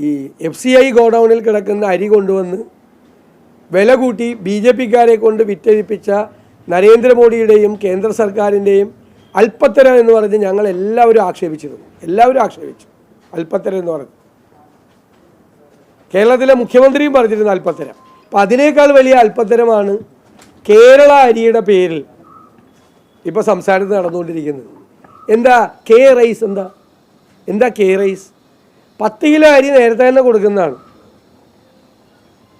ഈ F C I ഗോഡൗണിൽ കിടക്കുന്ന അരി കൊണ്ടുവന്ന് വില കൂട്ടി ബി ജെ പിക്കാരെ കൊണ്ട് വിറ്റഴിപ്പിച്ച നരേന്ദ്രമോദിയുടെയും കേന്ദ്ര സർക്കാരിന്റെയും അല്പത്തരം എന്ന് പറഞ്ഞ് ഞങ്ങൾ എല്ലാവരും ആക്ഷേപിച്ചിരുന്നു. എല്ലാവരും ആക്ഷേപിച്ചു. അല്പത്തരം എന്ന് പറഞ്ഞു. കേരളത്തിലെ മുഖ്യമന്ത്രിയും പറഞ്ഞിരുന്നു അല്പത്തരം അപ്പം അതിനേക്കാൾ വലിയ അല്പത്തരമാണ് കേരള അരിയുടെ പേരിൽ ഇപ്പോൾ സംസാരത്ത് നടന്നുകൊണ്ടിരിക്കുന്നത്. എന്താ കെ റൈസ് എന്താ? എന്താ കെ റൈസ്? പത്ത് കിലോ അരി നേരത്തെ തന്നെ കൊടുക്കുന്നതാണ്.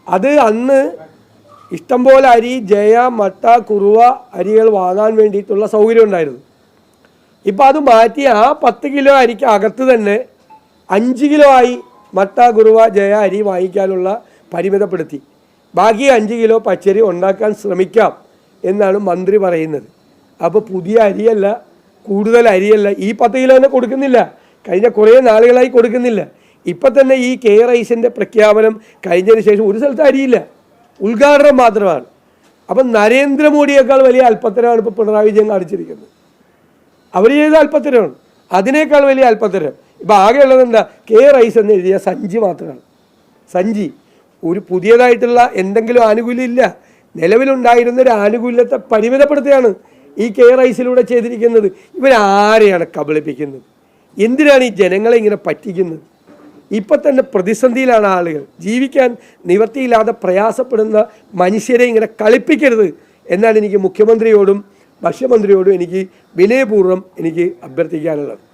അത് അന്ന് ഇഷ്ടംപോലെ അരി ജയ മട്ട കുറുവ അരികൾ വാങ്ങാൻ വേണ്ടിയിട്ടുള്ള സൗകര്യം ഉണ്ടായിരുന്നു. ഇപ്പം അത് മാറ്റി ആ പത്ത് കിലോ അരിക്ക് അകത്ത് തന്നെ അഞ്ച് കിലോ ആയി മട്ട കുറുവ ജയ അരി വാങ്ങിക്കാനുള്ള പരിമിതപ്പെടുത്തി. ബാക്കി അഞ്ച് കിലോ പച്ചരി ഉണ്ടാക്കാൻ ശ്രമിക്കാം എന്നാണ് മന്ത്രി പറയുന്നത്. അപ്പോൾ പുതിയ അരിയല്ല കൂടുതൽ അരിയല്ല ഈ പത്ത് കിലോ തന്നെ കൊടുക്കുന്നില്ല. കഴിഞ്ഞ കുറേ നാളുകളായി കൊടുക്കുന്നില്ല. ഇപ്പം തന്നെ ഈ കെ റൈസിന്റെ പ്രഖ്യാപനം കഴിഞ്ഞതിന് ശേഷം ഒരു സ്ഥലത്ത് അരിയില്ല. ഉദ്ഘാടനം മാത്രമാണ്. അപ്പം നരേന്ദ്രമോദിയേക്കാൾ വലിയ അല്പത്തരമാണ് ഇപ്പോൾ പിണറായി വിജയൻ കാണിച്ചിരിക്കുന്നത്. അവർ ചെയ്ത അല്പത്തരമാണ്. അതിനേക്കാൾ വലിയ അല്പത്തരം. ഇപ്പം ആകെയുള്ളത് എന്താ? കെ റൈസ് എന്ന് എഴുതിയ സഞ്ചി മാത്രമാണ്. സഞ്ചി. ഒരു പുതിയതായിട്ടുള്ള എന്തെങ്കിലും ആനുകൂല്യം ഇല്ല. നിലവിലുണ്ടായിരുന്ന ഒരു ആനുകൂല്യത്തെ പരിമിതപ്പെടുത്തുകയാണ് ഈ കെ റൈസിലൂടെ ചെയ്തിരിക്കുന്നത്. ഇവരാരെയാണ് കബളിപ്പിക്കുന്നത്? എന്തിനാണ് ഈ ജനങ്ങളെ ഇങ്ങനെ പറ്റിക്കുന്നത്? ഇപ്പം തന്നെ പ്രതിസന്ധിയിലാണ് ആളുകൾ. ജീവിക്കാൻ നിവൃത്തിയില്ലാതെ പ്രയാസപ്പെടുന്ന മനുഷ്യരെ ഇങ്ങനെ കളിപ്പിക്കരുത് എന്നാണ് എനിക്ക് മുഖ്യമന്ത്രിയോടും ഭക്ഷ്യമന്ത്രിയോടും എനിക്ക് വിനയപൂർവം എനിക്ക് അഭ്യർത്ഥിക്കാനുള്ളത്.